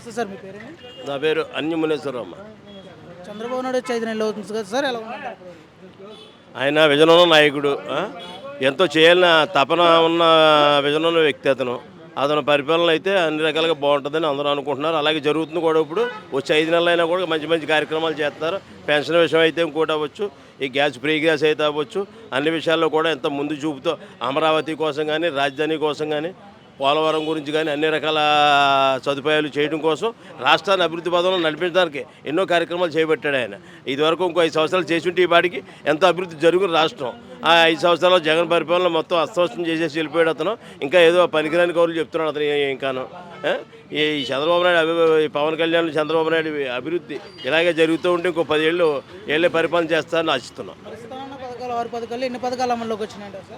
నమస్తే సార్ మీ పేరేంటి నా పేరు అన్యమునేశ్వరమ్మ చంద్రబాబు నాయుడు వచ్చి ఐదు నెలలు అవుతుంది కదా సార్ ఎలా ఆయన విజయనగరం నాయకుడు? ఎంతో చేయాలని తపన ఉన్న విజయనగరం వ్యక్తి అతను. అతను పరిపాలన అయితే అన్ని రకాలుగా బాగుంటుందని అందరూ అనుకుంటున్నారు. అలాగే జరుగుతుంది కూడా ఇప్పుడు. వచ్చే ఐదు నెలలు అయినా కూడా మంచి మంచి కార్యక్రమాలు చేస్తారు. పెన్షన్ విషయం అయితే ఇంకోటి అవ్వచ్చు. ఈ గ్యాస్ ఫ్రీ గ్యాస్ అయితే అవ్వచ్చు. అన్ని విషయాల్లో కూడా ఎంత ముందు చూపుతో అమరావతి కోసం కానీ రాజధాని కోసం కానీ పోలవరం గురించి కానీ అన్ని రకాల సదుపాయాలు చేయడం కోసం రాష్ట్రాన్ని అభివృద్ధి పదంలో నడిపించడానికి ఎన్నో కార్యక్రమాలు చేపట్టాడు ఆయన. ఇదివరకు ఇంకో ఐదు సంవత్సరాలు చేసి ఉంటే ఈ పాటికి ఎంతో అభివృద్ధి జరుగుతుంది రాష్ట్రం. ఆ ఐదు సంవత్సరాల్లో జగన్ పరిపాలన మొత్తం అస్తవ్యస్తం చేసేసి వెళ్ళిపోయాడు అతను. ఇంకా ఏదో పనికిరాని కౌరులు చెప్తున్నాడు అతను ఇంకాను? ఈ చంద్రబాబు నాయుడు పవన్ కళ్యాణ్ చంద్రబాబు నాయుడు అభివృద్ధి ఇలాగే జరుగుతూ ఉంటే ఇంకో పదేళ్ళు ఏళ్ళే పరిపాలన చేస్తారని ఆశిస్తున్నాం.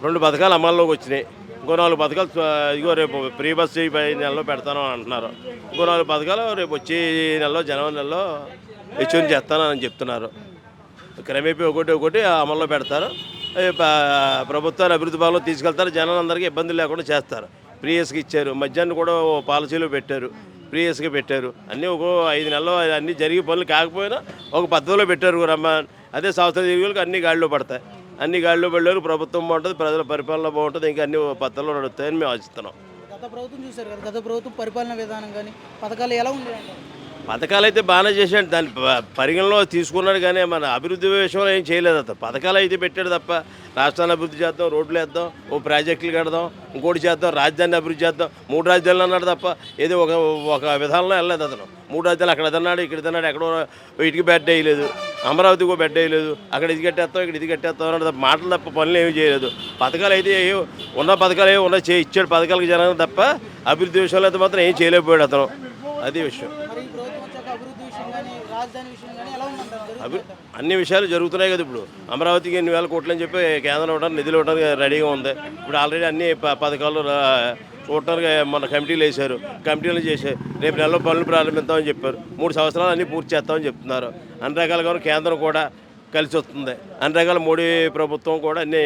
రెండు పథకాలు అమల్లోకి వచ్చినాయి. ఇంకో నాలుగు పథకాలు ఇదిగో రేపు ప్రీ బస్ ఈ పై నెలలో పెడతాను అంటున్నారు. ఇంకో నాలుగు పథకాలు రేపు వచ్చే నెలలో జనవరి నెలలో హెచ్చుని చేస్తానని చెప్తున్నారు. క్రమేపీ ఒకటి ఒకటి అమల్లో పెడతారు. ప్రభుత్వాన్ని అభివృద్ధి భాగంలో తీసుకెళ్తారు. జనాలందరికీ ఇబ్బంది లేకుండా చేస్తారు. ప్రియస్కి ఇచ్చారు. మధ్యాహ్నం కూడా ఓ పాలసీలో పెట్టారు. ప్రియస్కి పెట్టారు. అన్నీ ఒక ఐదు నెలలు అన్నీ జరిగే పనులు కాకపోయినా ఒక పద్ధతిలో పెట్టారు రమ్మ అదే సంవత్సరం తిరిగి అన్ని గాడిలో పడతాయి. అన్ని గాడిలో పడలేరు ప్రభుత్వం బాగుంటుంది ప్రజల పరిపాలన బాగుంటుంది ఇంకా అన్ని పద్ధతుల్లో నడుస్తాయని మేము ఆశిస్తున్నాం. గత ప్రభుత్వం చూశారు కదా గత ప్రభుత్వం పరిపాలన విధానం కానీ పథకాలు ఎలా ఉండేయంటారు పథకాలు అయితే బాగానే చేశాడు దాన్ని ప- పరిగణలో తీసుకున్నాడు కానీ మన అభివృద్ధి విషయంలో ఏం చేయలేదు అతను పథకాలు అయితే పెట్టాడు తప్ప రాష్ట్రాన్ని అభివృద్ధి చేద్దాం రోడ్లు వేద్దాం ఓ ప్రాజెక్టులు కడదాం ఇంకోటి చేద్దాం రాజధానిని అభివృద్ధి చేద్దాం మూడు రాజధానులు అన్నాడు తప్ప ఏదో ఒక ఒక విధానంలో వెళ్ళలేదు అతను. మూడు రాజధానులు అక్కడ తిన్నాడు ఇక్కడ తిన్నాడు ఎక్కడో ఇటుకి బెడ్ వేయలేదు. అమరావతికి బెడ్ వేయలేదు. అక్కడ ఇది కట్టేస్తాం ఇక్కడ ఇది కట్టేస్తాం తప్ప మాటలు తప్ప పనులు ఏమీ చేయలేదు. పథకాలు అయితే ఉన్న పథకాలు ఏమి ఉన్నాయి చే ఇచ్చాడు పథకాలకు జనాలు తప్ప అభివృద్ధి విషయంలో అయితే మాత్రం ఏం చేయలేకపోయాడు అతను. అది విషయం. అన్ని విషయాలు జరుగుతున్నాయి కదా ఇప్పుడు. అమరావతికి ఎన్ని వేల కోట్లు అని చెప్పి కేంద్రం ఇవ్వడానికి నిధులు ఇవ్వడానికి రెడీగా ఉంది. ఇప్పుడు ఆల్రెడీ అన్ని పథకాలు చూడటానికి మన కమిటీలు వేశారు. కమిటీలు చేశారు రేపు నెలలో పనులు ప్రారంభిస్తామని చెప్పారు. మూడు సంవత్సరాలు అన్ని పూర్తి చేస్తామని చెప్తున్నారు. అన్ని రకాలుగా కేంద్రం కూడా కలిసి వస్తుంది. అన్ని రకాల మోడీ ప్రభుత్వం కూడా అన్ని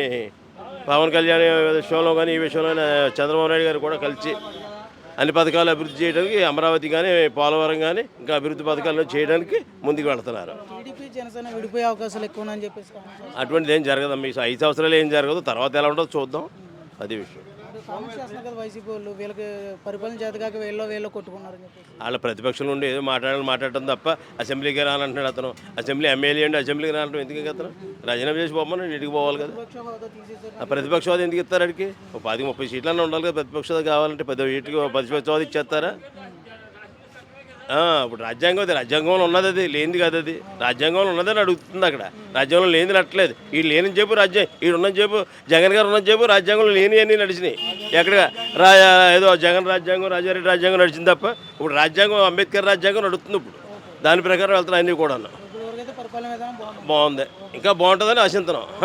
పవన్ కళ్యాణ్ విషయంలో కానీ ఈ విషయంలో చంద్రబాబు నాయుడు గారు కూడా కలిసి అన్ని పథకాలు అభివృద్ధి చేయడానికి అమరావతి కానీ పోలవరం కానీ ఇంకా అభివృద్ధి పథకాలు చేయడానికి ముందుకు వెళ్తున్నారు. జనసేన విడిపోయే అవకాశాలు ఎక్కువ ఉన్నాయని చెప్పేసి కామెంట్స్ అటువంటిది ఏం జరగదమ్మా ఈ ఐదు సంవత్సరాలు ఏం జరగదు. తర్వాత ఎలా ఉంటుందో చూద్దాం. అది విషయం. కామెంట్స్ చేస్తున్నారు కదా వైసీపీ వాళ్ళు. వీళ్ళకి పరిపాలన చేత కాక వీళ్ళలో వీళ్ళు కొట్టుకున్నారని చెప్పేసి. వాళ్ళ ప్రతిపక్షం నుండి ఏదో మాట్లాడాలి మాట్లాడటం తప్ప అసెంబ్లీకి రానంటున్నాడు అతను. అసెంబ్లీ ఎమ్మెల్యే అండి అసెంబ్లీకి రావడం ఎందుకు అతను? రాజీనామా చేసి పోమని ఇంటికి పోవాలి కదా. ప్రతిపక్ష హోదా ఎందుకు ఇస్తారు అడిగి ఒక పది ముప్పై సీట్లన్నా ఉండాలి కదా ప్రతిపక్ష కావాలంటే పది వీటికి ప్రతిపక్ష హోదా ఇచ్చేస్తారా? ఇప్పుడు రాజ్యాంగం అది రాజ్యాంగంలో ఉన్నది అది లేనిది కాదు అది. రాజ్యాంగంలో ఉన్నదని అడుగుతుంది అక్కడ. రాజ్యాంగంలో లేనిది నట్టలేదు ఈ లేని చెప్పు రాజ్యం ఈ ఉన్న చెప్పు జగన్ గారు ఉన్న చెప్పు రాజ్యాంగంలో లేని అన్నీ నడిచినాయి. ఎక్కడ రా ఏదో జగన్ రాజ్యాంగం రాజారెడ్డి రాజ్యాంగం నడిచింది తప్ప ఇప్పుడు రాజ్యాంగం అంబేద్కర్ రాజ్యాంగం నడుస్తుంది ఇప్పుడు. దాని ప్రకారం వెళ్తున్నాయి అన్నీ కూడా బాగుంది. ఇంకా బాగుంటుందని ఆశిస్తున్నాం